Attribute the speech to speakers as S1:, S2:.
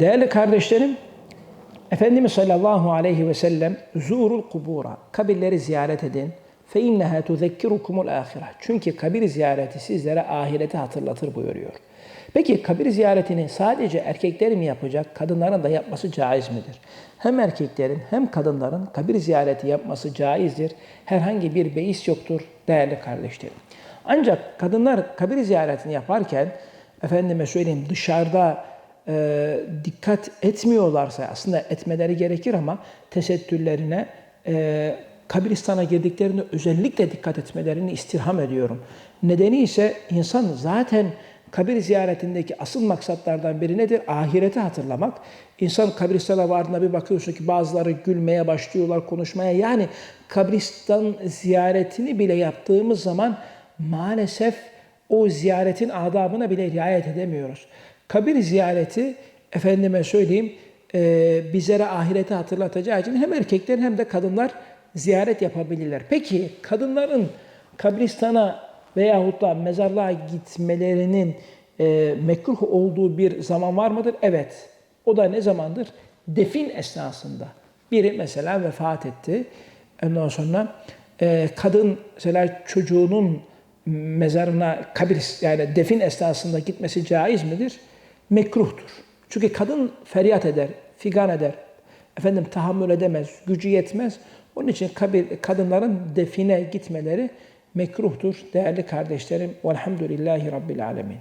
S1: Değerli kardeşlerim, Efendimiz sallallahu aleyhi ve sellem zurul kubura, kabirleri ziyaret edin. Fe inneha tuzekkirukumul ahire. Çünkü kabir ziyareti sizlere ahireti hatırlatır buyuruyor. Peki kabir ziyaretini sadece erkekler mi yapacak, kadınların da yapması caiz midir? Hem erkeklerin hem kadınların kabir ziyareti yapması caizdir. Herhangi bir beis yoktur değerli kardeşlerim. Ancak kadınlar kabir ziyaretini yaparken efendime söyleyeyim dışarıda e, dikkat etmiyorlarsa aslında etmeleri gerekir ama tesettürlerine e, kabristana girdiklerinde özellikle dikkat etmelerini istirham ediyorum. Nedeni ise insan zaten kabir ziyaretindeki asıl maksatlardan biri nedir? Ahireti hatırlamak. İnsan kabristana vardığında bir bakıyorsun ki bazıları gülmeye başlıyorlar, konuşmaya. Yani kabristan ziyaretini bile yaptığımız zaman maalesef o ziyaretin adabına bile riayet edemiyoruz. Kabir ziyareti efendime söyleyeyim e, bizlere ahireti hatırlatacağı için hem erkekler hem de kadınlar ziyaret yapabilirler. Peki kadınların kabristana veyahut da mezarlığa gitmelerinin e, mekruh olduğu bir zaman var mıdır? Evet. O da ne zamandır? Defin esnasında. Biri mesela vefat etti. Ondan sonra e, kadın mesela çocuğunun mezarına kabir yani defin esnasında gitmesi caiz midir? Mekruhtur. Çünkü kadın feryat eder, figan eder. Efendim tahammül edemez, gücü yetmez. Onun için kabir, kadınların define gitmeleri mekruhtur değerli kardeşlerim. Velhamdülillahi Rabbil Alemin.